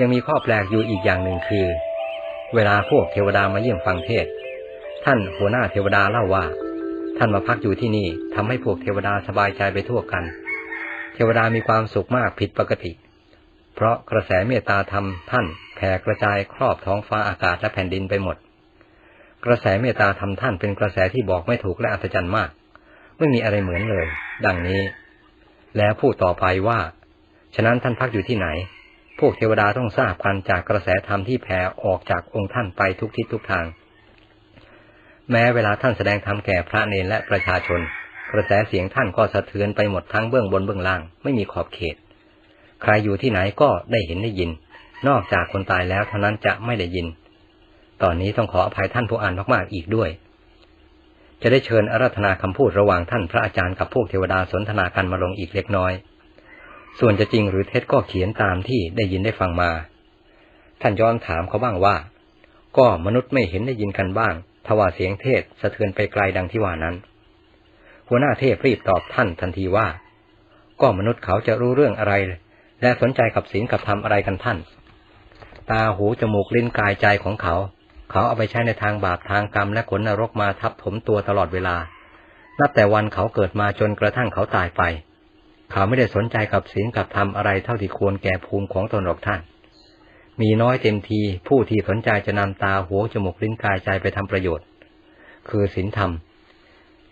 ยังมีข้อแปลกอยู่อีกอย่างหนึ่งคือ เวลาพวกเทวดามาเยี่ยมฟังเทศ ท่านหัวหน้าเทวดาเล่าว่า ท่านมาพักอยู่ที่นี่ทำให้พวกเทวดาสบายใจไปทั่วกัน เทวดามีความสุขมากผิดปกติ เพราะกระแสเมตตาธรรมท่านแผ่กระจายครอบท้องฟ้าอากาศและแผ่นดินไปหมด กระแสเมตตาธรรมท่านเป็นกระแสที่บอกไม่ถูกและอัศจรรย์มาก ไม่มีอะไรเหมือนเลย ดังนี้ แล้วพูดต่อไปว่า ฉะนั้นท่านพักอยู่ที่ไหน พวกเทวดาต้องทราบกันจากกระแสธรรมที่แผ่ออกจากองค์ท่านไปทุกทิศทุกทาง แม้เวลาท่านแสดงธรรมแก่พระเนรและประชาชน กระแสเสียงท่านก็สะเทือนไปหมดทั้งเบื้องบนเบื้องล่าง ไม่มีขอบเขต ใครอยู่ที่ไหนก็ได้เห็นได้ยิน นอกจากคนตายแล้วเท่านั้นจะไม่ได้ยิน ตอนนี้ต้องขออภัยท่านผู้อ่านมากๆอีกด้วย จะได้เชิญอารัธนาคำพูดระหว่างท่านพระอาจารย์กับพวกเทวดาสนทนากันมาลงอีกเล็กน้อย ส่วนจะจริงหรือเท็จก็เขียนตามที่ได้ยินได้ฟังมา ท่านย้อนถามเขาบ้างว่า ก็มนุษย์ไม่เห็นได้ยินกันบ้างทว่าเสียงเทศสะเทือนไปไกลดังที่ว่านั้น หัวหน้าเทพรีบตอบท่านทันทีว่า ก็มนุษย์เขาจะรู้เรื่องอะไร และสนใจกับศีลกับธรรมอะไรกันท่าน ตาหูจมูกลิ้นกายใจของเขา เขาเอาไปใช้ในทางบาปทางกรรมและขนนรกมาทับถมตัวตลอดเวลา นับแต่วันเขาเกิดมาจนกระทั่งเขาตายไป เขาไม่ได้สนใจกับศีลกับธรรมอะไรเท่าที่ควรแก่ภูมิของตนหรอกท่าน มีน้อยเต็มทีผู้ที่สนใจจะนำตาหูจมูกลิ้นกายใจไปทำประโยชน์ คือศีลธรรม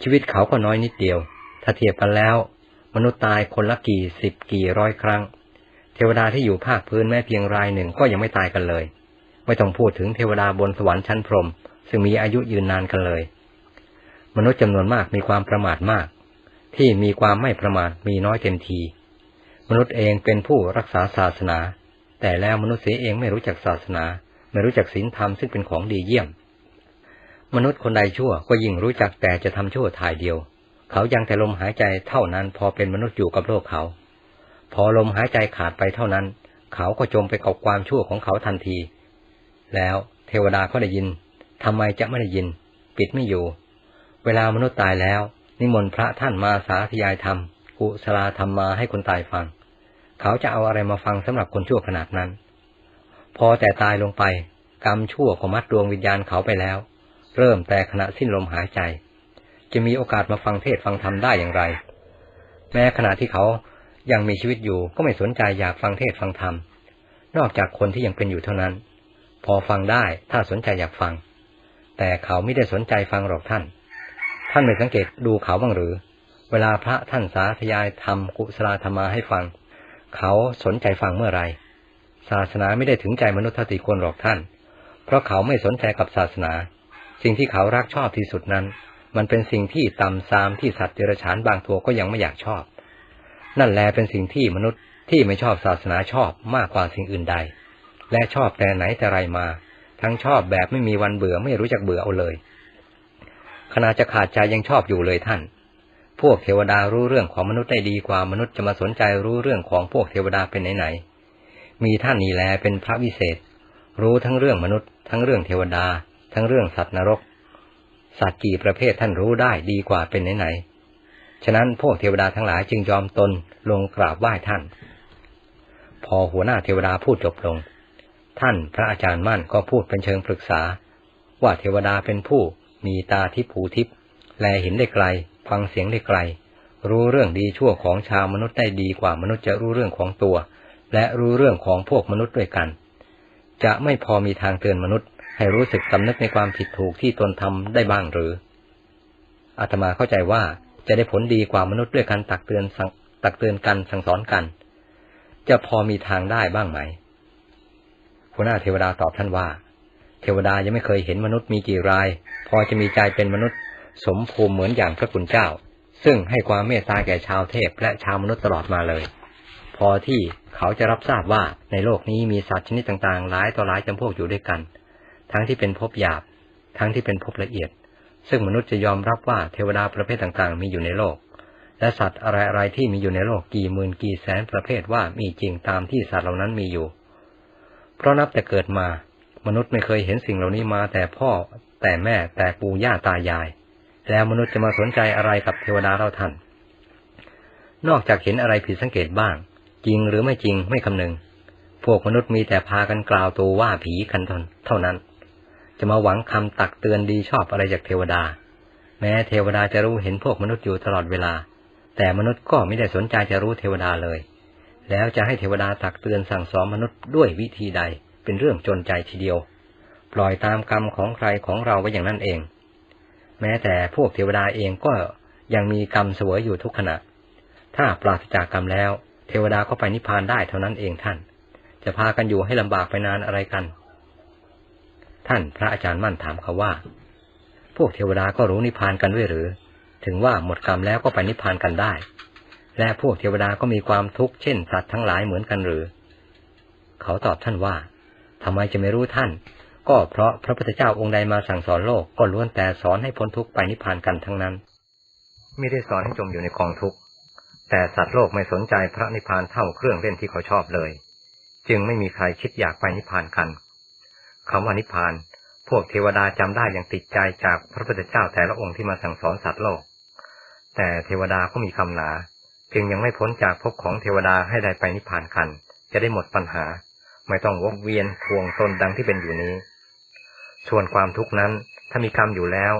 ชีวิตเขาก็น้อยนิดเดียว ถ้าเทียบกันแล้ว มนุษย์ตายคนละกี่สิบกี่ร้อยครั้ง เทวดาที่อยู่ภาคพื้นแม้เพียงรายหนึ่งก็ยังไม่ตายกันเลย ไม่ต้องพูดถึงเทวดาบนสวรรค์ชั้นพรหมซึ่งมีอายุยืนนานกันเลย มนุษย์จำนวนมากมีความประมาทมาก ที่มีความไม่ประมาทมีน้อยเต็มที มนุษย์เองเป็นผู้รักษาศาสนา แต่แล้วมนุษย์เสียเองไม่รู้จักศาสนา ไม่รู้จักศีลธรรมซึ่งเป็นของดีเยี่ยม มนุษย์คนใดชั่วก็ยิ่งรู้จักแต่จะทำชั่วถ่ายเดียว เขายังแต่ลมหายใจเท่านั้นพอเป็นมนุษย์อยู่กับโลกเขา พอลมหายใจขาดไปเท่านั้น เขาก็จมไปกับความชั่วของเขาทันที แล้วเทวดาก็ได้ยินทำไมจะไม่ได้ยิน ปิดไม่อยู่ เวลามนุษย์ตายแล้ว นิมนต์พระท่านมาสาธยายธรรม กุศลธรรมมาให้คนตายฟัง เขาจะเอาอะไรมาฟังสำหรับคนชั่วขนาดนั้น พอแต่ตายลงไป กรรมชั่วของมัดดวงวิญญาณเขาไปแล้ว เริ่มแต่ขณะสิ้นลมหายใจ จะมีโอกาสมาฟังเทศฟังธรรมได้อย่างไร แม้ขณะที่เขายังมีชีวิตอยู่ก็ไม่สนใจอยากฟังเทศฟังธรรม นอกจากคนที่ยังเป็นอยู่เท่านั้น พอฟังได้ถ้าสนใจอยากฟัง แต่เขาไม่ได้สนใจฟังหรอกท่าน ท่านไม่สังเกตดูเขาบ้างหรือ เวลาพระท่านสาธยายธรรมกุศลธรรมาให้ฟัง เขาสนใจฟังเมื่อไรศาสนาไม่ได้ถึงใจมนุษย์ทติคนหรอกท่าน เพราะเขาไม่สนใจกับศาสนา สิ่งที่เขารักชอบที่สุดนั้น มันเป็นสิ่งที่ต่ำซามที่สัตว์เดรัจฉานบางตัวก็ยังไม่อยากชอบ นั่นแลเป็นสิ่งที่มนุษย์ที่ไม่ชอบศาสนาชอบมากกว่าสิ่งอื่นใด และชอบแต่ไหนแต่ไรมา ทั้งชอบแบบไม่มีวันเบื่อไม่รู้จักเบื่อเอาเลย ขณะจะขาดใจยังชอบอยู่เลยท่าน พวกเทวดารู้เรื่องของมนุษย์ได้ดีกว่ามนุษย์จะมาสนใจรู้เรื่องของพวกเทวดาเป็นไหนๆมีท่านนี่แลเป็นพระวิเศษ รู้ทั้งเรื่องมนุษย์ ทั้งเรื่องเทวดา ทั้งเรื่องสัตว์นรก สัตว์กี่ประเภทท่านรู้ได้ดีกว่าเป็นไหนๆฉะนั้นพวกเทวดาทั้งหลายจึงยอมตนลงกราบไหว้ท่าน พอหัวหน้าเทวดาพูดจบลง ท่านพระอาจารย์มั่นก็พูดเป็นเชิงปรึกษา ว่าเทวดาเป็นผู้ มีตาทิพหูทิพแลเห็นได้ไกล ฟังเสียงได้ไกล รู้เรื่องดีชั่วของชาวมนุษย์ได้ดีกว่ามนุษย์จะรู้เรื่องของตัว และรู้เรื่องของพวกมนุษย์ด้วยกัน จะไม่พอมีทางเตือนมนุษย์ ให้รู้สึกสำนึกในความผิดถูกที่ตนทำได้บ้างหรืออาตมาเข้าใจว่าจะได้ผลดีกว่ามนุษย์ด้วยการตักเตือนตักเตือนกันสั่งสอนกัน จะพอมีทางได้บ้างไหมหัวหน้าเทวดาตอบท่านว่า เทวดายังไม่เคยเห็นมนุษย์มีกี่ราย พอจะมีใจเป็นมนุษย์ สมภูมิเหมือนอย่างพระคุณเจ้า ซึ่งให้ความเมตตาแก่ชาวเทพและชาวมนุษย์ตลอดมาเลย พอที่เขาจะรับทราบว่าในโลกนี้มีสัตว์ชนิดต่างๆ หลายต่อหลายจำพวกอยู่ด้วยกัน ทั้งที่เป็นภพหยาบ ทั้งที่เป็นภพละเอียด ซึ่งมนุษย์จะยอมรับว่าเทวดาประเภทต่างๆ มีอยู่ในโลก และสัตว์อะไรๆที่มีอยู่ในโลกกี่หมื่นกี่แสนประเภทว่ามีจริงตามที่สัตว์เหล่านั้นมีอยู่ เพราะนับแต่เกิดมา มนุษย์ไม่เคยเห็นสิ่งเหล่านี้มาแต่พ่อแต่แม่แต่ปู่ย่าตายาย แล้วมนุษย์จะมาสนใจอะไรกับเทวดาเราท่าน นอกจากเห็นอะไรผิดสังเกตบ้าง จริงหรือไม่จริงไม่คำนึง พวกมนุษย์มีแต่พากันกล่าวตัวว่าผีกันเท่านั้น จะมาหวังคำตักเตือนดีชอบอะไรจากเทวดา แม้เทวดาจะรู้เห็นพวกมนุษย์อยู่ตลอดเวลา แต่มนุษย์ก็ไม่ได้สนใจจะรู้เทวดาเลย แล้วจะให้เทวดาตักเตือนสั่งสอนมนุษย์ด้วยวิธีใด เป็นเรื่องจนใจทีเดียว ปล่อยตามกรรมของใครของเราไว้อย่างนั้นเอง แม้แต่พวกเทวดาเองก็ยังมีกรรมเสวยอยู่ทุกขณะ ถ้าปราศจากกรรมแล้ว เทวดาก็ไปนิพพานได้เท่านั้นเองท่าน จะพากันอยู่ให้ลำบากไปนานอะไรกัน ท่านพระอาจารย์มั่นถามเขาว่า พวกเทวดาก็รู้นิพพานกันด้วยหรือ ถึงว่าหมดกรรมแล้วก็ไปนิพพานกันได้ และพวกเทวดาก็มีความทุกข์เช่นสัตว์ทั้งหลายเหมือนกันหรือ เขาตอบท่านว่า ทำไมจะไม่รู้ท่าน ก็เพราะพระพุทธเจ้าองค์ใดมาสั่งสอนโลกก็ล้วนแต่สอนให้พ้นทุกข์ไปนิพพานกันทั้งนั้น ไม่ได้สอนให้จมอยู่ในกองทุกข์แต่สัตว์โลกไม่สนใจพระนิพพานเท่าเครื่องเล่นที่เขาชอบเลย จึงไม่มีใครคิดอยากไปนิพพานกันคำว่านิพพานพวกเทวดาจำได้อย่างติดใจจากพระพุทธเจ้าแต่ละองค์ที่มาสั่งสอนสัตว์โลก แต่เทวดาก็มีคำหนา จึงยังไม่พ้นจากภพของเทวดาให้ได้ไปนิพพานกัน จะได้หมดปัญหา ไม่ต้องวกเวียนทวงตนดังที่เป็นอยู่นี้ ส่วนความทุกข์นั้นถ้ามีกรรมอยู่แล้ว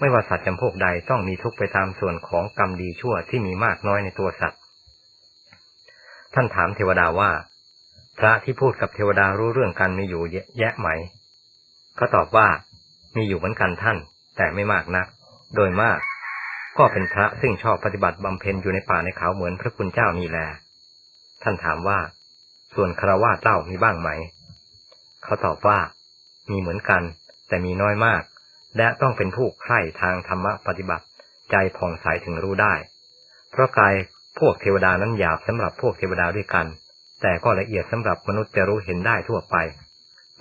ไม่ว่าสัตว์จำพวกใดต้องมีทุกข์ไปตามส่วนของกรรมดีชั่วที่มีมากน้อยในตัวสัตว์ ท่านถามเทวดาว่า พระที่พูดกับเทวดารู้เรื่องกันมีอยู่แยะไหม เขาตอบว่า มีอยู่เหมือนกันท่าน แต่ไม่มากนัก โดยมาก ก็เป็นพระซึ่งชอบปฏิบัติบำเพ็ญอยู่ในป่าในเขาเหมือนพระคุณเจ้านี่แหละท่านถามว่า ส่วนคารวะเล่ามีบ้างไหม เขาตอบว่า มีเหมือนกัน แต่มีน้อยมาก และต้องเป็นผู้ใคร่ทางธรรมปฏิบัติ ใจผ่องใสถึงรู้ได้ เพราะกายพวกเทวดานั้นหยาบสำหรับพวกเทวดาด้วยกัน แต่ก็ละเอียดสำหรับมนุษย์จะรู้เห็นได้ทั่วไป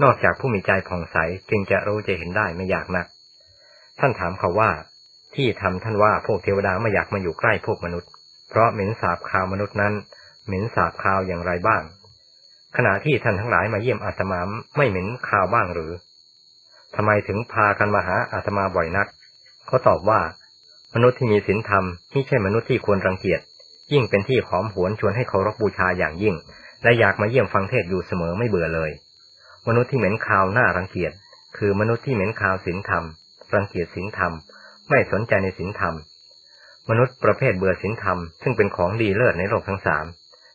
นอกจากผู้มีใจผ่องใสจึงจะรู้จะเห็นได้ไม่ยากนัก ท่านถามเขาว่า ที่ทำท่านว่าพวกเทวดาไม่อยากมาอยู่ใกล้พวกมนุษย์ เพราะเหม็นสาบคาวมนุษย์นั้น เหม็นสาบคาวอย่างไรบ้าง ขณะที่ท่านทั้งหลายมาเยี่ยมอาตมาไม่เหม็นคาวบ้างหรือทำไมถึงพากันมาหาอาตมาบ่อยนัก เขาตอบว่า มนุษย์ที่มีศีลธรรมไม่ใช่มนุษย์ที่ควรรังเกียจ ยิ่งเป็นที่หอมหวนชวนให้เคารพบูชาอย่างยิ่ง และอยากมาเยี่ยมฟังเทศอยู่เสมอไม่เบื่อเลย มนุษย์ที่เหม็นคาวน่ารังเกียจ คือมนุษย์ที่เหม็นคาวศีลธรรม รังเกียจศีลธรรม ไม่สนใจในศีลธรรม มนุษย์ประเภทเบื่อศีลธรรม ซึ่งเป็นของดีเลิศในโลกทั้งสาม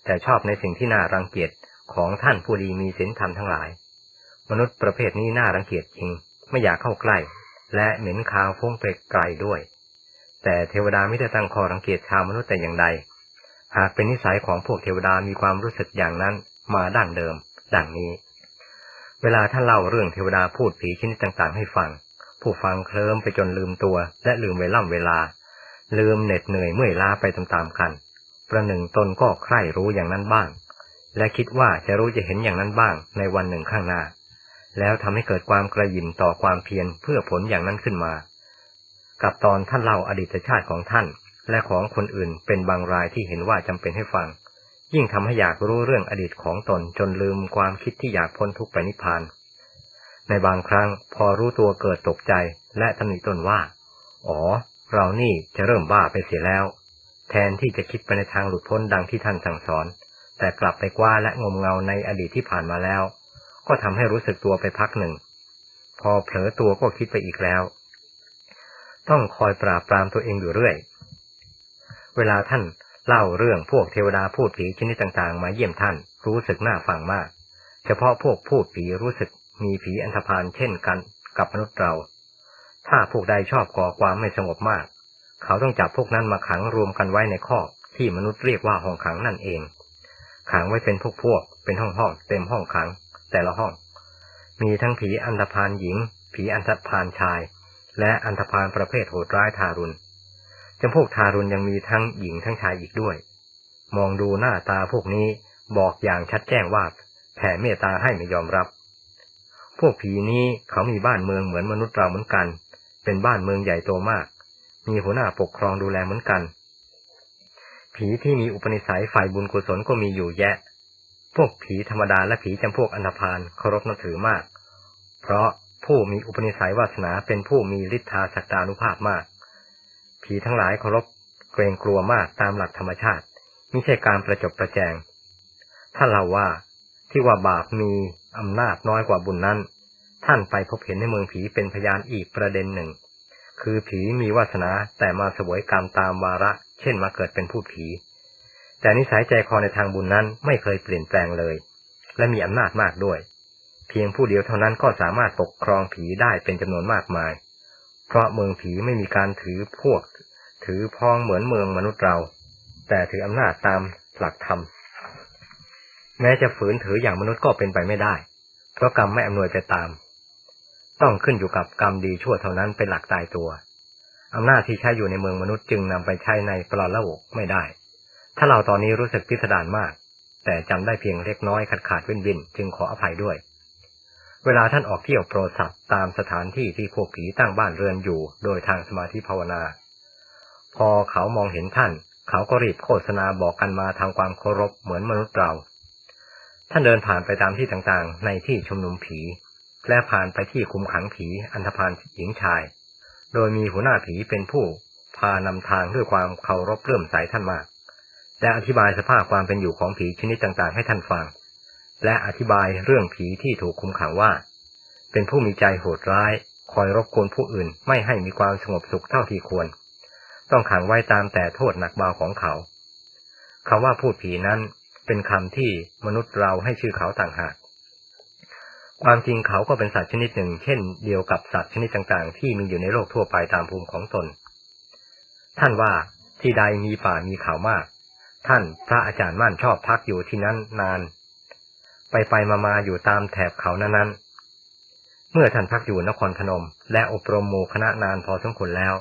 แต่ชอบในสิ่งที่น่ารังเกียจ ของท่านผู้ดีมีศีลธรรมทั้งหลาย มนุษย์ประเภทนี้น่ารังเกียจจริง ไม่อยากเข้าใกล้ และเหม็นคาวฟุ้งไปไกลด้วย แต่เทวดาไม่ได้ตั้งคอรังเกียจชาวมนุษย์แต่อย่างใด หากเป็นนิสัยของพวกเทวดามีความรู้สึกอย่างนั้นมาดั้งเดิม ดังนี้ เวลาท่านเล่าเรื่องเทวดาพูดผีชนิดต่างๆ ให้ฟัง ผู้ฟังเคลิ้มไปจนลืมตัว และลืมเวล่ำเวลา ลืมเหน็ดเหนื่อยเมื่อยล้าไปตามๆกัน ประหนึ่งตนก็ใคร่รู้อย่างนั้นบ้าง และคิดว่าจะรู้จะเห็นอย่างนั้นบ้างในวันหนึ่งข้างหน้า แล้วทำให้เกิดความกระยิมต่อความเพียรเพื่อผลอย่างนั้นขึ้นมา กับตอนท่านเล่าอดีตชาติของท่าน และของคนอื่นเป็นบางรายที่เห็นว่าจำเป็นให้ฟัง ยิ่งทำให้อยากรู้เรื่องอดีตของตนจนลืมความคิดที่อยากพ้นทุกข์ไปนิพพาน ในบางครั้งพอรู้ตัวเกิดตกใจและตำหนิตนว่า อ๋อ เรานี่จะเริ่มบ้าไปเสียแล้ว แทนที่จะคิดไปในทางหลุดพ้นดังที่ท่านสั่งสอน แต่กลับไปกว่าและงมเงาในอดีตที่ผ่านมาแล้ว ก็ทำให้รู้สึกตัวไปพักหนึ่ง พอเผลอตัวก็คิดไปอีกแล้ว ต้องคอยปราบปรามตัวเองอยู่เรื่อย เวลาท่านเล่าเรื่องพวกเทวดาพูดผีชนิดต่างๆ มาเยี่ยมท่านรู้สึกน่าฟังมาก เฉพาะพวกพูดผีรู้สึกมีผีอันธพาลเช่นกันกับมนุษย์เรา ถ้าพวกใดชอบก่อความไม่สงบมาก เขาต้องจับพวกนั้นมาขังรวมกันไว้ในข้อที่มนุษย์เรียกว่าห้องขังนั่นเอง ขังไว้เป็นพวกพวก เป็นห้องห้องเต็มห้องขัง แต่ละห้อง มีทั้งผีอันธพาลหญิง ผีอันธพาลชาย และอันธพาลประเภทโหดร้ายทารุณจำพวกทารุณยังมีทั้งหญิงทั้งชายอีกด้วย มองดูหน้าตาพวกนี้บอกอย่างชัดแจ้งว่าแผ่เมตตาให้ไม่ยอมรับ พวกผีนี้เขามีบ้านเมืองเหมือนมนุษย์เราเหมือนกัน เป็นบ้านเมืองใหญ่โตมาก มีหัวหน้าปกครองดูแลเหมือนกัน ผีที่มีอุปนิสัยฝ่ายบุญกุศลก็มีอยู่แยะ พวกผีธรรมดาและผีจำพวกอนาพานเคารพนับถือมาก เพราะผู้มีอุปนิสัยวาสนาเป็นผู้มีฤทธาสักตานุภาพมาก ผีทั้งหลายเคารพเกรงกลัวมากตามหลักธรรมชาติไม่ใช่การประจบประแจง ถ้าเราว่าทที่ว่าบาปมีอำนาจน้อยกว่าบุญนั้น ท่านไปพบเห็นในเมืองผีเป็นพยานอีกประเด็นหนึ่ง คือผีมีวาสนาแต่มาสวยกรรมตามวาระ เช่นมาเกิดเป็นผู้ผี แต่นิสัยใจคอในทางบุญนั้นไม่เคยเปลี่ยนแปลงเลย และมีอำนาจมากด้วย เพียงผู้เดียวเท่านั้นก็สามารถปกครองผีได้เป็นจำนวนมากมาย เพราะเมืองผีไม่มีการถือพวก ถือพองเหมือนเมืองมนุษย์เรา แต่ถืออำนาจตามหลักธรรม แม้จะฝืนถืออย่างมนุษย์ก็เป็นไปไม่ได้ เพราะกรรมไม่อำนวยไปตาม ต้องขึ้นอยู่กับกรรมดีชั่วเท่านั้นเป็นหลักตายตัวอำนาจที่ใช้อยู่ในเมืองมนุษย์จึงนำไปใช้ในปลาโลกไม่ได้ ถ้าเราตอนนี้รู้สึกพิสดารมาก แต่จำได้เพียงเล็กน้อยขาดขาดวินวินจึงขออภัยด้วย เวลาท่านออกเที่ยวโปรสัตตามสถานที่ที่พวกผีตั้งบ้านเรือนอยู่ โดยทางสมาธิภาวนา พอเขามองเห็นท่าน เขาก็รีบโฆษณาบอกกันมาทางความเคารพเหมือนมนุษย์เรา ท่านเดินผ่านไปตามที่ต่างๆ ในที่ชุมนุมผี และผ่านไปที่คุมขังผีอันธพาลหญิงชาย โดยมีหัวหน้าผีเป็นผู้พานำทางด้วยความเคารพเลื่อมใสท่านมาก และอธิบายสภาพความเป็นอยู่ของผีชนิดต่างๆ ให้ท่านฟัง และอธิบายเรื่องผีที่ถูกคุมขังว่า เป็นผู้มีใจโหดร้าย คอยรบกวนผู้อื่นไม่ให้มีความสงบสุขเท่าที่ควร ต้องขังไว้ตามแต่โทษหนักเบาของเขาคำว่าพูดผีนั้นเป็นคำที่มนุษย์เราให้ชื่อเขาต่างหาก ความจริงเขาก็เป็นสัตว์ชนิดหนึ่ง เช่นเดียวกับสัตว์ชนิดต่างๆ ที่มีอยู่ในโลกทั่วไปตามภูมิของตน ท่านว่าที่ใดมีป่ามีเขามาก ท่านพระอาจารย์มั่นชอบพักอยู่ที่นั้นนาน ไปไปมามาอยู่ตามแถบเขานั้นๆ เมื่อท่านพักอยู่นครพนม และอบรมหมู่คณะนานพอสมควรแล้ว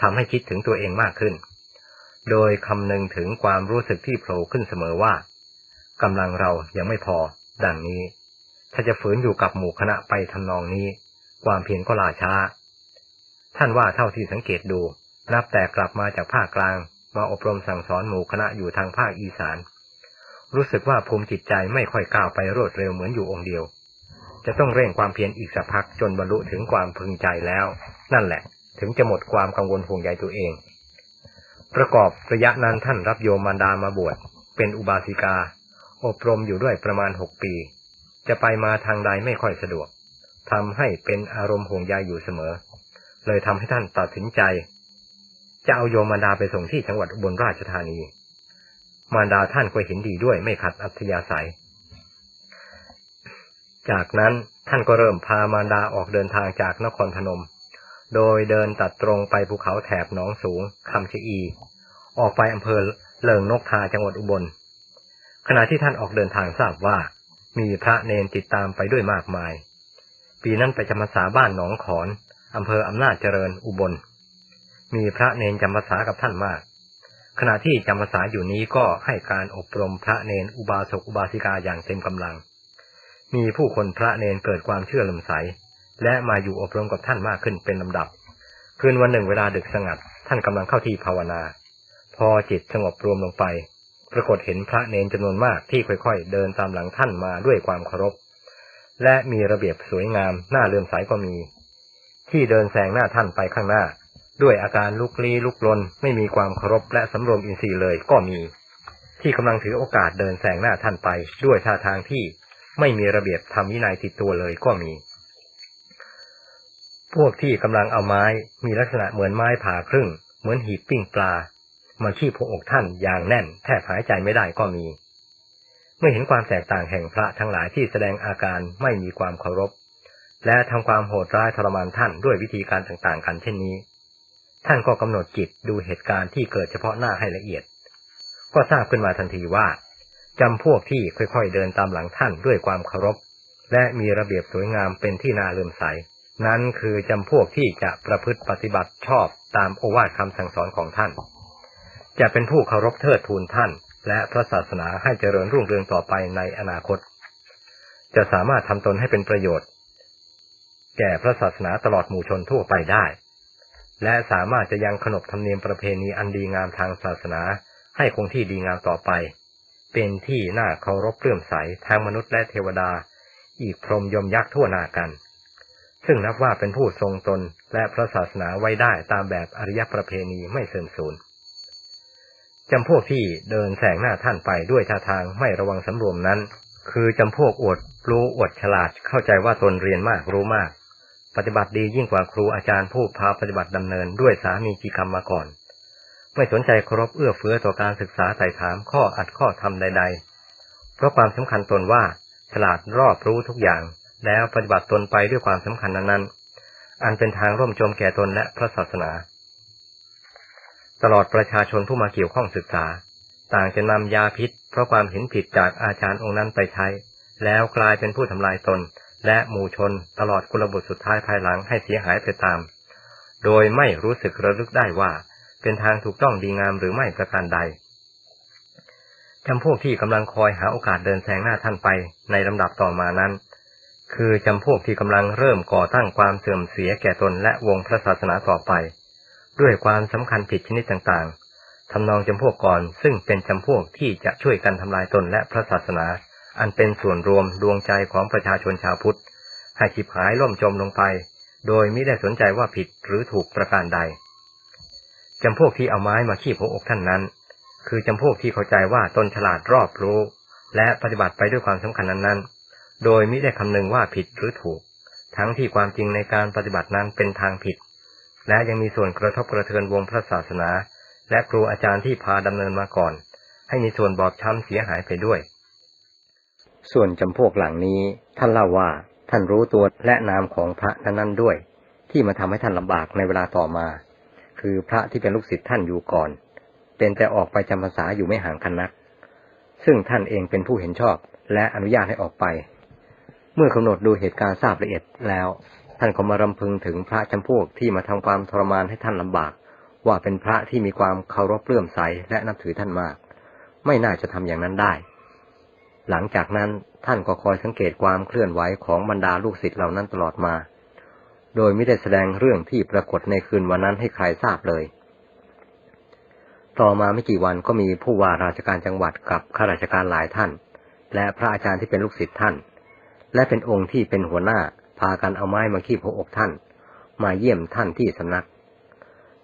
ทำให้คิดถึงตัวเองมากขึ้น โดยคำนึงถึงความรู้สึกที่โผล่ขึ้นเสมอว่ากำลังเรายังไม่พอ ดังนี้ ถ้าจะฝืนอยู่กับหมู่คณะไปทำนองนี้ ความเพียรก็ล่าช้า ท่านว่าเท่าที่สังเกตดู นับแต่กลับมาจากภาคกลาง มาอบรมสั่งสอนหมู่คณะอยู่ทางภาคอีสาน รู้สึกว่าภูมิจิตใจไม่ค่อยก้าวไปรวดเร็วเหมือนอยู่องค์เดียว จะต้องเร่งความเพียรอีกสักพักจนบรรลุถึงความพึงใจแล้ว นั่นแหละ ถึงจะหมดความกังวลห่วงใยตัวเอง ประกอบระยะนั้นท่านรับโยมมารดามาบวชเป็นอุบาสิกา อบรมอยู่ด้วยประมาณหกปี จะไปมาทางใดไม่ค่อยสะดวกทำให้เป็นอารมณ์ห่วงใยอยู่เสมอ เลยทำให้ท่านตัดสินใจ จะเอาโยมมารดาไปส่งที่จังหวัดอุบลราชธานี มารดาท่านก็เห็นดีด้วยไม่ขัดอัธยาศัย จากนั้นท่านก็เริ่มพามารดาออกเดินทางจากนครพนม โดยเดินตัดตรงไปภูเขาแถบหนองสูงคำชะอี ออกไปอำเภอเลิงนกทาจังหวัดอุบล ขณะที่ท่านออกเดินทางทราบว่า มีพระเนนติดตามไปด้วยมากมาย ปีนั้นไปจำพรรษาบ้านหนองขอนอำเภออำนาจเจริญอุบล มีพระเนนจำพรรษากับท่านมาก ขณะที่จำพรรษาอยู่นี้ก็ให้การอบรมพระเนนอุบาสกอุบาสิกาอย่างเต็มกำลัง มีผู้คนพระเนนเกิดความเชื่อลมใส และมาอยู่อบรมกับท่านมากขึ้นเป็นลำดับ คืนวันหนึ่งเวลาดึกสงัด ท่านกำลังเข้าที่ภาวนา พอจิตสงบรวมลงไป ปรากฏเห็นพระเนนจำนวนมากที่ค่อยๆ เดินตามหลังท่านมาด้วยความเคารพ และมีระเบียบสวยงามน้าเลื่อมใสก็มี ที่เดินแซงหน้าท่านไปข้างหน้า ด้วยอาการลุกลี้ลุกลนไม่มีความเคารพและสำรวมอินทรีย์เลยก็มี ที่กำลังถือโอกาสเดินแซงหน้าท่านไป ด้วยท่าทางที่ไม่มีระเบียบทำวินัยติดตัวเลยก็มี พวกที่กำลังเอาไม้มีลักษณะเหมือนไม้ผ่าครึ่ง เหมือนหีบปิ้งปลา มาขี้พระอกท่านอย่างแน่นแทบหายใจไม่ได้ก็มี เมื่อเห็นความแตกต่างแห่งพระทั้งหลายที่แสดงอาการไม่มีความเคารพ และทำความโหดร้ายทรมานท่านด้วยวิธีการต่างๆ กันเช่นนี้ ท่านก็กำหนดจิตดูเหตุการณ์ที่เกิดเฉพาะหน้าให้ละเอียด ก็ทราบขึ้นมาทันทีว่าจำพวกที่ค่อยๆเดินตามหลังท่านด้วยความเคารพ และมีระเบียบสวยงามเป็นที่น่าเลื่อมใส นั้นคือจำพวกที่จะประพฤติปฏิบัติชอบตามโอวาทคำสั่งสอนของท่าน จะเป็นผู้เคารพเทิดทูนท่าน และพระศาสนาให้เจริญรุ่งเรืองต่อไปในอนาคต จะสามารถทำตนให้เป็นประโยชน์ แก่พระศาสนาตลอดหมู่ชนทั่วไปได้ และสามารถจะยังขนบธรรมเนียมประเพณีอันดีงามทางศาสนา ให้คงที่ดีงามต่อไป เป็นที่น่าเคารพเลื่อมใสทางมนุษย์และเทวดา อีกพรหมยมยักษ์ทั่วนากัน ซึ่งนับว่าเป็นผู้ทรงตนและพระศาสนาไว้ได้ตามแบบอริยประเพณีไม่เสื่อมสูญ จำพวกที่เดินแสงหน้าท่านไปด้วยท่าทางไม่ระวังสำรวมนั้น คือจำพวกอวดรู้อวดฉลาดเข้าใจว่าตนเรียนมากรู้มาก ปฏิบัติดียิ่งกว่าครูอาจารย์ผู้พาปฏิบัติดำเนินด้วยสามีจีกรรมมาก่อน ไม่สนใจเคารพเอื้อเฟื้อต่อการศึกษาไต่ถามข้ออัดข้อทำใด ๆ เพราะความสำคัญตนว่าฉลาดรอบรู้ทุกอย่าง แล้วปฏิบัติตนไปด้วยความสำคัญนั้นๆอันเป็นทางร่วมโจมแก่ตนและพระศาสนา ตลอดประชาชนผู้มาเกี่ยวข้องศึกษา ต่างจะนำยาพิษ เพราะความเห็นผิดจากอาจารย์องค์นั้นไปใช้ แล้วกลายเป็นผู้ทำลายตน และหมู่ชนตลอดกุลบุตรสุดท้ายภายหลังให้เสียหายไปตาม โดยไม่รู้สึกระลึกได้ว่า เป็นทางถูกต้องดีงามหรือไม่ประการใดจำพวกที่กำลังคอยหาโอกาสเดินแซงหน้าท่านไปในลำดับต่อมานั้น คือจำพวกที่กำลังเริ่มก่อตั้งความเสื่อมเสียแก่ตนและวงพระศาสนาต่อไป ด้วยความสำคัญผิดชนิดต่างๆทำนองจำพวกก่อนซึ่งเป็นจำพวกที่จะช่วยกันทำลายตนและพระศาสนา อันเป็นส่วนรวมดวงใจของประชาชนชาวพุทธ ให้ฉิบหายล่มจมลงไป โดยไม่ได้สนใจว่าผิดหรือถูกประการใดจำพวกที่เอาไม้มาขี้หัวอกท่านนั้น คือจำพวกที่เข้าใจว่าตนฉลาดรอบรู้ และปฏิบัติไปด้วยความสำคัญนั้นๆ โดยไม่ได้คำนึงว่าผิดหรือถูก ทั้งที่ความจริงในการปฏิบัตินั้นเป็นทางผิด และยังมีส่วนกระทบกระเทือนวงพระศาสนา และครูอาจารย์ที่พาดำเนินมาก่อน ให้มีส่วนบอบช้ำเสียหายไปด้วย ส่วนจำพวกหลังนี้ ท่านเล่าว่าท่านรู้ตัวและนามของพระนั้นๆด้วย ที่มาทำให้ท่านลำบากในเวลาต่อมา คือพระที่เป็นลูกศิษย์ท่านอยู่ก่อน เป็นแต่ออกไปจำพรรษาอยู่ไม่ห่างกันนัก ซึ่งท่านเองเป็นผู้เห็นชอบและอนุญาตให้ออกไป เมื่อกำหนดดูเหตุการณ์ทราบละเอียดแล้ว ท่านก็มารำพึงถึงพระจำพวกที่มาทำความทรมานให้ท่านลำบาก ว่าเป็นพระที่มีความเคารพเลื่อมใสและนับถือท่านมาก ไม่น่าจะทำอย่างนั้นได้ หลังจากนั้นท่านก็คอยสังเกตความเคลื่อนไหวของบรรดาลูกศิษย์เหล่านั้นตลอดมา โดยไม่ได้แสดงเรื่องที่ปรากฏในคืนวันนั้นให้ใครทราบเลย ต่อมาไม่กี่วันก็มีผู้ว่าราชการจังหวัดกับข้าราชการหลายท่าน และพระอาจารย์ที่เป็นลูกศิษย์ท่าน และเป็นองค์ที่เป็นหัวหน้า พากันเอาไม้มาขี้หัวอกท่าน มาเยี่ยมท่านที่สำนัก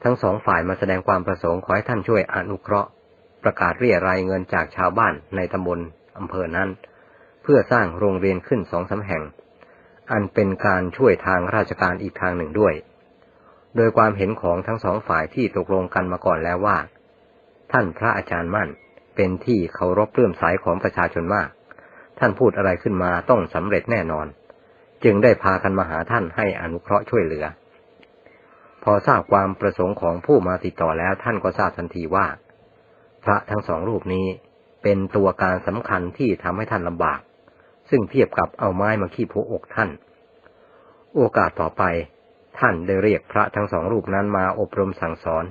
ทั้งสองฝ่ายมาแสดงความประสงค์ขอให้ท่านช่วยอนุเคราะห์ ประกาศเรียรายเงินจากชาวบ้านในตำบลอำเภอนั้น เพื่อสร้างโรงเรียนขึ้นสองสาแห่ง อันเป็นการช่วยทางราชการอีกทางหนึ่งด้วย โดยความเห็นของทั้งสองฝ่ายที่ตกลงกันมาก่อนแล้วว่า ท่านพระอาจารย์มั่นเป็นที่เคารพเลื่อมใสของประชาชนมาก ท่านพูดอะไรขึ้นมาต้องสำเร็จแน่นอน จึงได้พากันมาหาท่านให้อนุเคราะห์ช่วยเหลือ พอทราบความประสงค์ของผู้มาติดต่อแล้วท่านก็ทราบทันทีว่า พระทั้งสองรูปนี้เป็นตัวการสำคัญที่ทำให้ท่านลำบาก ซึ่งเทียบกับเอาไม้มาขี้โผอกท่าน โอกาสต่อไปท่านได้เรียกพระทั้งสองรูปนั้นมาอบรมสั่งสอน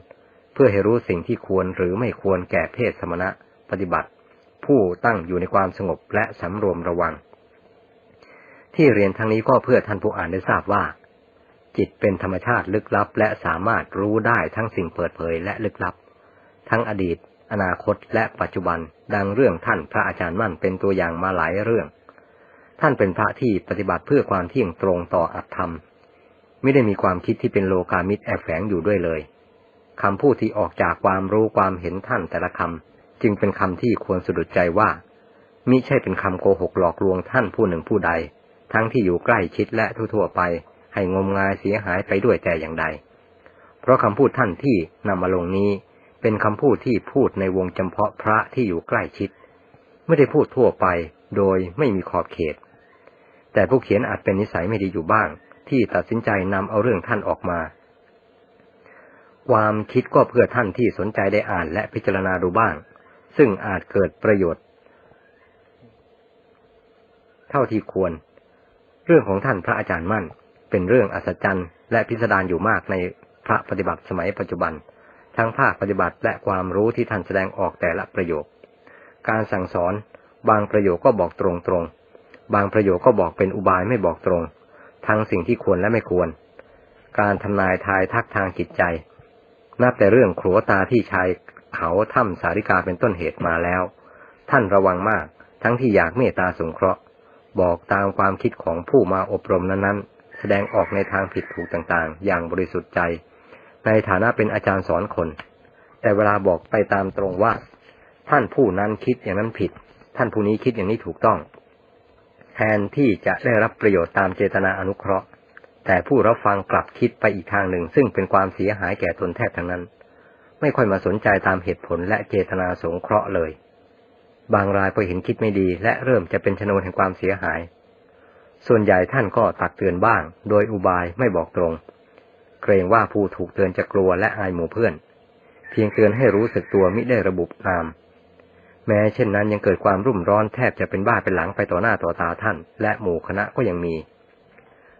เพื่อให้รู้สิ่งที่ควรหรือไม่ควรแก่เพศสมณะปฏิบัติ ผู้ตั้งอยู่ในความสงบและสำรวมระวัง ที่เรียนทั้งนี้ก็เพื่อท่านผู้อ่านได้ทราบว่า จิตเป็นธรรมชาติลึกลับ และสามารถรู้ได้ทั้งสิ่งเปิดเผยและลึกลับ ทั้งอดีต อนาคต และปัจจุบัน ดังเรื่องท่านพระอาจารย์มั่นเป็นตัวอย่างมาหลายเรื่อง ท่านเป็นพระที่ปฏิบัติเพื่อความเที่ยงตรงต่ออัตธรรม ไม่ได้มีความคิดที่เป็นโลกามิตรแอบแฝงอยู่ด้วยเลยคำพูดที่ออกจากความรู้ความเห็นท่านแต่ละคำจึงเป็นคำที่ควรสะดุดใจว่ามิใช่เป็นคำโกหกหลอกลวงท่านผู้หนึ่งผู้ใด ทั้งที่อยู่ใกล้ชิดและทั่วๆไป ให้งมงายเสียหายไปด้วยแต่อย่างใด เพราะคำพูดท่านที่นำมาลงนี้ เป็นคำพูดที่พูดในวงจำเพาะพระที่อยู่ใกล้ชิด ไม่ได้พูดทั่วไปโดยไม่มีขอบเขต แต่ผู้เขียนอาจเป็นนิสัยไม่ดีอยู่บ้าง ที่ตัดสินใจนำเอาเรื่องท่านออกมา ความคิดก็เพื่อท่านที่สนใจได้อ่านและพิจารณาดูบ้าง ซึ่งอาจเกิดประโยชน์ เท่าที่ควร เรื่องของท่านพระอาจารย์มั่น เป็นเรื่องอัศจรรย์ และพิสดารอยู่มากในพระปฏิบัติสมัยปัจจุบัน ทั้งภาคปฏิบัติและความรู้ที่ท่านแสดงออกแต่ละประโยค การสั่งสอน บางประโยคก็บอกตรงตรงบางประโยคก็บอกเป็นอุบายไม่บอกตรง ทั้งสิ่งที่ควรและไม่ควร การทำนายทายทักทางจิตใจ นับแต่เรื่องขัวตาที่ชายเขาถ้ำสาริกาเป็นต้นเหตุมาแล้ว ท่านระวังมาก ทั้งที่อยากเมตตาสงเคราะห์ บอกตามความคิดของผู้มาอบรมนั้นๆ แสดงออกในทางผิดถูกต่างๆ อย่างบริสุทธิ์ใจ ในฐานะเป็นอาจารย์สอนคน แต่เวลาบอกไปตามตรงว่า ท่านผู้นั้นคิดอย่างนั้นผิด ท่านผู้นี้คิดอย่างนี้ถูกต้อง แทนที่จะได้รับประโยชน์ตามเจตนาอนุเคราะห์ แต่ผู้รับฟังกลับคิดไปอีกทางหนึ่ง ซึ่งเป็นความเสียหายแก่ตนแทบทั้งนั้น ไม่ค่อยมาสนใจตามเหตุผลและเจตนาสงเคราะห์เลย บางรายพอเห็นคิดไม่ดี และเริ่มจะเป็นชนวนแห่งความเสียหาย ส่วนใหญ่ท่านก็ตักเตือนบ้าง โดยอุบายไม่บอกตรง เกรงว่าผู้ถูกเตือนจะกลัวและอายหมู่เพื่อน เพียงเตือนให้รู้สึกตัวมิได้ระบุนาม แม้เช่นนั้นยังเกิดความรุ่มร้อนแทบจะเป็นบ้าเป็นหลังไปต่อหน้าต่อตาท่าน และหมู่คณะก็ยังมี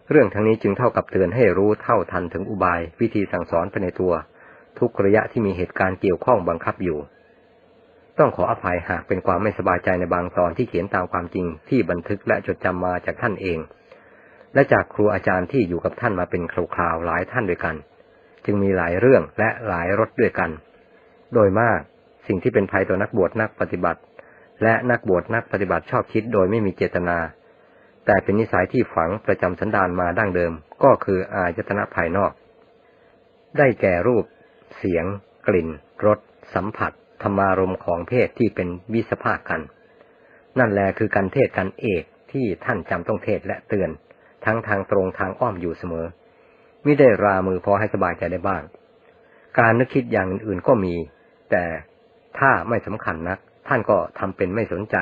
เรื่องทั้งนี้จึงเท่ากับเตือนให้รู้เท่าทันถึงอุบาย วิธีสั่งสอนไปในตัว ทุกระยะที่มีเหตุการณ์เกี่ยวข้องบังคับอยู่ ต้องขออภัยหากเป็นความไม่สบายใจในบางตอนที่เขียนตามความจริงที่บันทึกและจดจำมาจากท่านเอง และจากครูอาจารย์ที่อยู่กับท่านมาเป็นคราวๆหลายท่านด้วยกัน จึงมีหลายเรื่องและหลายรสด้วยกัน โดยมากสิ่งที่เป็นภัยต่อนักบวชนักปฏิบัติ และนักบวชนักปฏิบัติชอบคิดโดยไม่มีเจตนา แต่เป็นนิสัยที่ฝังประจำสันดานมาดั้งเดิม ก็คืออายตนะภายนอก ได้แก่รูป เสียง กลิ่นรสสัมผัส ธรรมารมของเพศที่เป็นวิสภาคกัน นั่นแหละคือการเทศกันเอกที่ท่านจำต้องเทศและเตือน ทั้งทางตรงทางอ้อมอยู่เสมอไม่ได้รามือพอให้สบายใจได้บ้าง การนึกคิดอย่างอื่นๆก็มี แต่ถ้าไม่สำคัญนัก ท่านก็ทำเป็นไม่สนใจ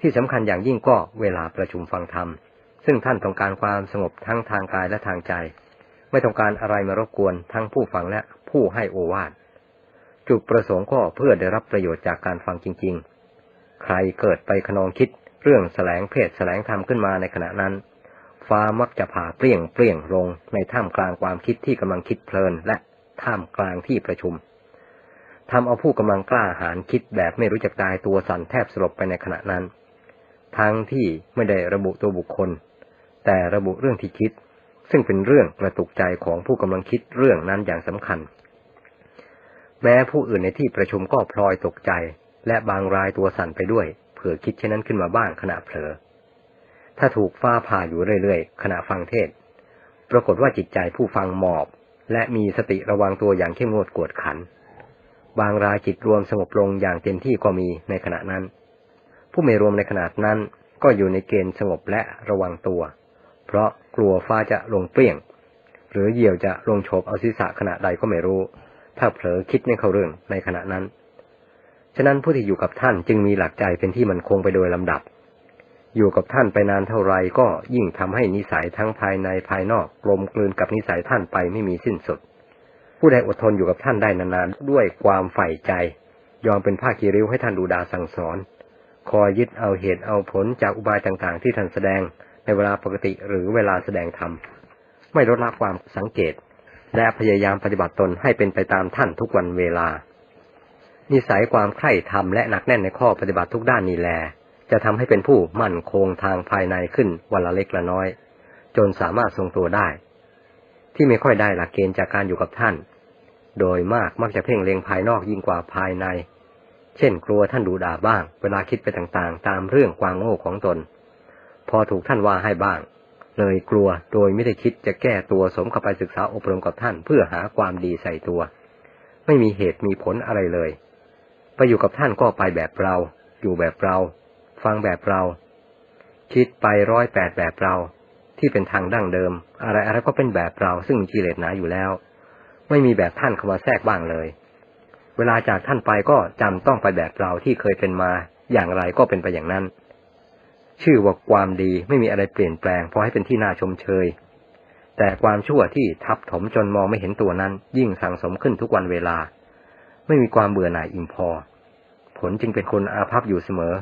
ที่สำคัญอย่างยิ่งก็เวลาประชุมฟังธรรม ซึ่งท่านต้องการความสงบทั้งทางกายและทางใจ ไม่ต้องการอะไรมารบกวนทั้งผู้ฟังและผู้ให้โอวาท จุดประสงค์ก็เพื่อได้รับประโยชน์จากการฟังจริง ๆ ใครเกิดไปขนองคิดเรื่องแสลงเพศแสลงธรรมขึ้นมาในขณะนั้น ฟ้ามักจะผ่าเปลี่ยงเปลี่ยงลงในท่ามกลางความคิดที่กำลังคิดเพลินและท่ามกลางที่ประชุมทำเอาผู้กำลังกล้าหาญคิดแบบไม่รู้จักตายตัวสั่นแทบสลบไปในขณะนั้น ทั้งที่ไม่ได้ระบุตัวบุคคล แต่ระบุเรื่องที่คิด ซึ่งเป็นเรื่องกระตุกใจของผู้กำลังคิดเรื่องนั้นอย่างสำคัญ แม้ผู้อื่นในที่ประชุมก็พลอยตกใจ และบางรายตัวสั่นไปด้วยเผื่อคิดเช่นนั้นขึ้นมาบ้างขณะเผลอ ถ้าถูกฟ้าผ่าอยู่เรื่อยๆขณะฟังเทศ ปรากฏว่าจิตใจผู้ฟังหมอบ และมีสติระวังตัวอย่างเข้มงวดกวดขัน บางรายจิตรวมสงบลงอย่างเต็มที่ก็มีในขณะนั้น ผู้ไม่รวมในขนาดนั้นก็อยู่ในเกณฑ์สงบและระวังตัว เพราะกลัวฟ้าจะลงเปรี้ยง หรือเหยี่ยวจะลงโฉบเอาศีรษะขณะใดก็ไม่รู้ ถ้าเผลอคิดไม่เข้าเรื่องในขณะนั้น ฉะนั้นผู้ที่อยู่กับท่านจึงมีหลักใจเป็นที่มันคงไปโดยลำดับ อยู่กับท่านไปนานเท่าไรก็ยิ่งทำให้นิสัยทั้งภายในภายนอกกลมกลืนกับนิสัยท่านไปไม่มีสิ้นสุด ผู้ใดอดทนอยู่กับท่านได้นานๆด้วยความใฝ่ใจ ยอมเป็นผ้ากีริ้วให้ท่านดูดาสั่งสอน คอยยึดเอาเหตุเอาผลจากอุบายต่างๆ ที่ท่านแสดงในเวลาปกติหรือเวลาแสดงธรรมไม่ลดละความสังเกต และพยายามปฏิบัติตนให้เป็นไปตามท่านทุกวันเวลา นิสัยความใคร่ธรรมและหนักแน่นในข้อปฏิบัติทุกด้านนี้แล จะทำให้เป็นผู้มั่นคงทางภายในขึ้นวันละเล็กละน้อย จนสามารถทรงตัวได้ ที่ไม่ค่อยได้หลักเกณฑ์จากการอยู่กับท่าน โดยมากมักจะเพ่งเล็งภายนอกยิ่งกว่าภายใน เช่นกลัวท่านดูด่าบ้าง เวลาคิดไปต่างๆ ตามเรื่องความโง่ของตน พอถูกท่านว่าให้บ้าง เลยกลัวโดยไม่ได้คิดจะแก้ตัวสมกับไปศึกษาอบรมกับท่าน เพื่อหาความดีใส่ตัว ไม่มีเหตุมีผลอะไรเลย ไปอยู่กับท่านก็ไปแบบเรา อยู่แบบเรา ฟังแบบเรา คิดไปร้อยแปดแบบเรา ที่เป็นทางดั้งเดิม อะไรอะไรก็เป็นแบบเราซึ่งมีกิเลสหนาอยู่แล้ว ไม่มีแบบท่านเข้ามาแทรกบ้างเลย เวลาจากท่านไปก็จำต้องไปแบบเราที่เคยเป็นมา อย่างไรก็เป็นไปอย่างนั้น ชื่อว่าความดีไม่มีอะไรเปลี่ยนแปลงพอให้เป็นที่น่าชมเชย แต่ความชั่วที่ทับถมจนมองไม่เห็นตัวนั้น ยิ่งสั่งสมขึ้นทุกวันเวลา ไม่มีความเบื่อหน่ายอิ่มพอ ผลจึงเป็นคนอาภัพอยู่เสมอ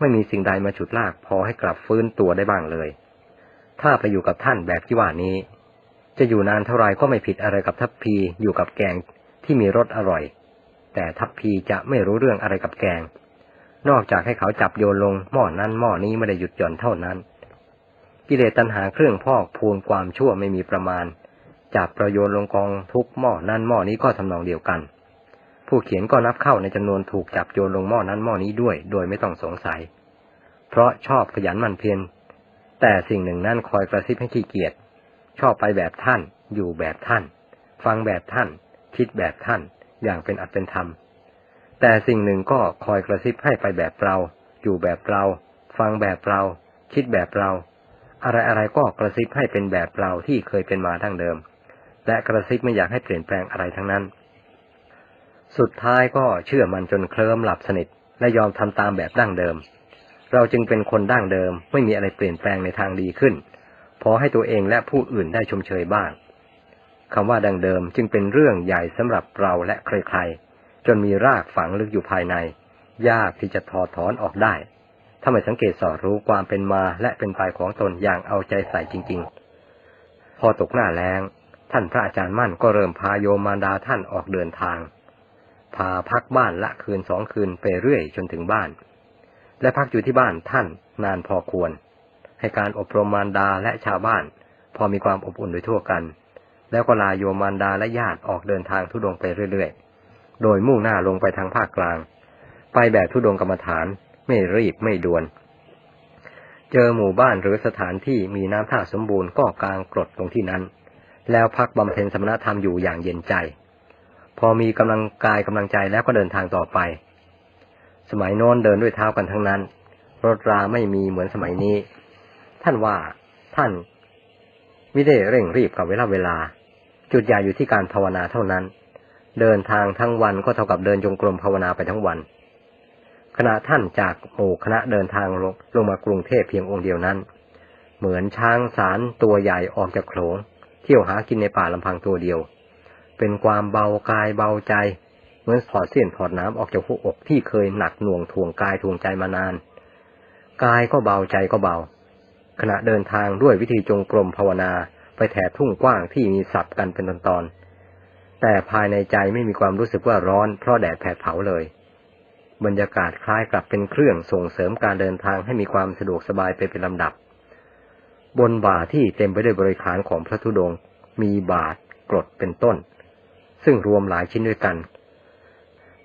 ไม่มีสิ่งใดมาฉุดลากพอให้กลับฟื้นตัวได้บ้างเลย ถ้าไปอยู่กับท่านแบบที่ว่านี้ จะอยู่นานเท่าไรก็ไม่ผิดอะไรกับทัพพีอยู่กับแกงที่มีรสอร่อย แต่ทัพพีจะไม่รู้เรื่องอะไรกับแกง นอกจากให้เขาจับโยนลงหม้อนั้นหม้อนี้ไม่ได้หยุดหย่อนเท่านั้น กิเลสตัณหาเครื่องพอกพูนความชั่วไม่มีประมาณ จับประโยนลงกองทุกหม้อนั้นหม้อนี้ก็ทำนองเดียวกัน ผู้เขียนก็นับเข้าในจำนวนถูกจับโยนลงหม้อนั้นหม้อนี้ด้วย โดยไม่ต้องสงสัย เพราะชอบขยันมันเพียรแต่สิ่งหนึ่งนั้นคอยกระซิบให้ขี้เกียจชอบไปแบบท่าน อยู่แบบท่าน ฟังแบบท่าน คิดแบบท่าน อย่างเป็นอัตเป็นธรรม แต่สิ่งหนึ่งก็คอยกระซิบให้ไปแบบเรา อยู่แบบเรา ฟังแบบเรา คิดแบบเรา อะไรอะไรก็กระซิบให้เป็นแบบเราที่เคยเป็นมาดั้งเดิม และกระซิบไม่อยากให้เปลี่ยนแปลงอะไรทั้งนั้น สุดท้ายก็เชื่อมันจนเคลิ้มหลับสนิท และยอมทำตามแบบดั้งเดิม เราจึงเป็นคนดั้งเดิม ไม่มีอะไรเปลี่ยนแปลงในทางดีขึ้น พอให้ตัวเองและผู้อื่นได้ชมเชยบ้างคำว่าดังเดิมจึงเป็นเรื่องใหญ่สำหรับเราและใครๆ จนมีรากฝังลึกอยู่ภายใน ยากที่จะถอดถอนออกได้ ถ้าไม่สังเกตสอดรู้ความเป็นมาและเป็นไปของตนอย่างเอาใจใส่จริง ๆ พอตกหน้าแล้งท่านพระอาจารย์มั่นก็เริ่มพาโยมมารดาท่านออกเดินทาง พาพักบ้านละคืนสองคืนไปเรื่อยจนถึงบ้าน และพักอยู่ที่บ้านท่านนานพอควร ให้การอบรมมารดาและชาวบ้าน พอมีความอบอุ่นโดยทั่วกัน แล้วก็ลาโยมมารดาและญาติออกเดินทางทุดงไปเรื่อยๆ โดยมุ่งหน้าลงไปทางภาคกลาง ไปแบบทุดงกรรมฐานไม่รีบไม่ด่วน เจอหมู่บ้านหรือสถานที่มีน้ำท่าสมบูรณ์ก็กลางกรดลงที่นั้น แล้วพักบำเพ็ญสมณธรรมอยู่อย่างเย็นใจ พอมีกำลังกายกำลังใจแล้วก็เดินทางต่อไป สมัยโน้นเดินด้วยเท้ากันทั้งนั้น รถราไม่มีเหมือนสมัยนี้ ท่านว่าท่านไม่ได้เร่งรีบกับเวลาเวลา จุดใหญ่อยู่ที่การภาวนาเท่านั้น เดินทางทั้งวันก็เท่ากับเดินจงกรมภาวนาไปทั้งวัน ขณะท่านจากหมู่คณะเดินทางลงลงมากรุงเทพเพียงองค์เดียวนั้น เหมือนช้างสารตัวใหญ่ออกจากโขลงเที่ยวหากินในป่าลำพังตัวเดียว เป็นความเบากายเบาใจ เหมือนถอดเสี้ยนถอดน้ำออกจากหัวอกที่เคยหนักหน่วงทวงกายทวงใจมานาน กายก็เบาใจก็เบา ขณะเดินทางด้วยวิธีจงกรมภาวนาไปแถบทุ่งกว้างที่มีสับกันเป็นตอนๆ แต่ภายในใจไม่มีความรู้สึกว่าร้อนเพราะแดดแผดเผาเลย บรรยากาศคล้ายกับเป็นเครื่องส่งเสริมการเดินทางให้มีความสะดวกสบายไปเป็นลำดับ บนบ่าที่เต็มไปด้วยบริขารของพระธุดงค์มีบาทกรดเป็นต้น ซึ่งรวมหลายชิ้นด้วยกัน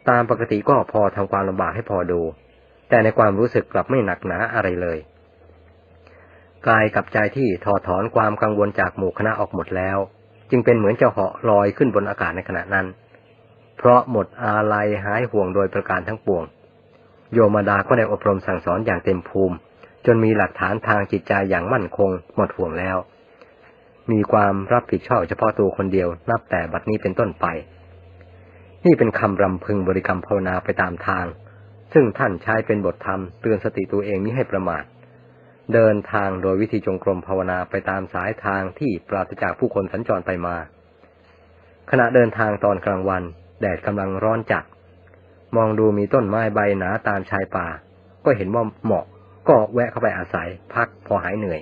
ตามปกติก็พอทำความลำบากให้พอดู แต่ในความรู้สึกกลับไม่หนักหนาอะไรเลยกายกับใจที่ถอดถอนความกังวลจากหมู่คณะออกหมดแล้ว จึงเป็นเหมือนจะเหาะลอยขึ้นบนอากาศในขณะนั้น เพราะหมดอาลัยหายห่วงโดยประการทั้งปวง โยมดาก็ได้อบรมสั่งสอนอย่างเต็มภูมิ จนมีหลักฐานทางจิตใจอย่างมั่นคง หมดห่วงแล้ว มีความรับผิดชอบเฉพาะตัวคนเดียวนับแต่บัดนี้เป็นต้นไป นี่เป็นคำรำพึงบริกรรมภาวนาไปตามทาง ซึ่งท่านใช้เป็นบทธรรมเตือนสติตัวเองมิให้ประมาท เดินทางโดยวิธีจงกรมภาวนาไปตามสายทางที่ปราศจากผู้คนสัญจรไปมา ขณะเดินทางตอนกลางวัน แดดกำลังร้อนจัด มองดูมีต้นไม้ใบหนาตามชายป่า ก็เห็นว่าเหมาะก็แวะเข้าไปอาศัย พักพอหายเหนื่อย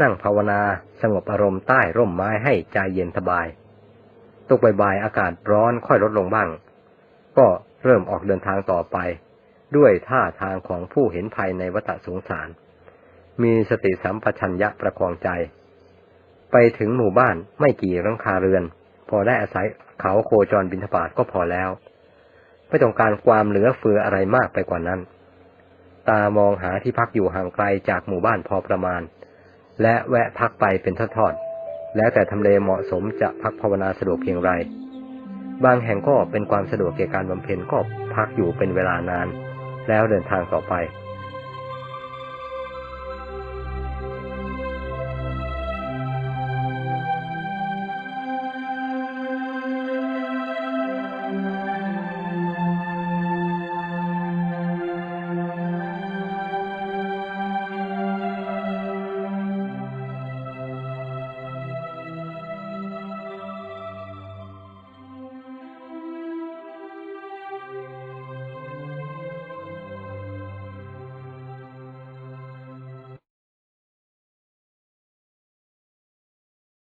นั่งภาวนาสงบอารมณ์ใต้ร่มไม้ให้ใจเย็นสบายตกบ่ายๆอากาศร้อนค่อยลดลงบ้าง ก็เริ่มออกเดินทางต่อไป ด้วยท่าทางของผู้เห็นภัยในวัฏสงสาร มีสติสัมปชัญญะประคองใจ ไปถึงหมู่บ้านไม่กี่รังคาเรือน พอได้อาศัยเขาโคจรบินทบาทก็พอแล้ว ไม่ต้องการความเหลือเฟืออะไรมากไปกว่านั้น ตามองหาที่พักอยู่ห่างไกลจากหมู่บ้านพอประมาณ และแวะพักไปเป็นทอดๆแล้วแต่ทำเลเหมาะสมจะพักภาวนาสะดวกเพียงไร บางแห่งก็เป็นความสะดวกแก่การบำเพ็ญก็พักอยู่เป็นเวลานาน แล้วเดินทางต่อไป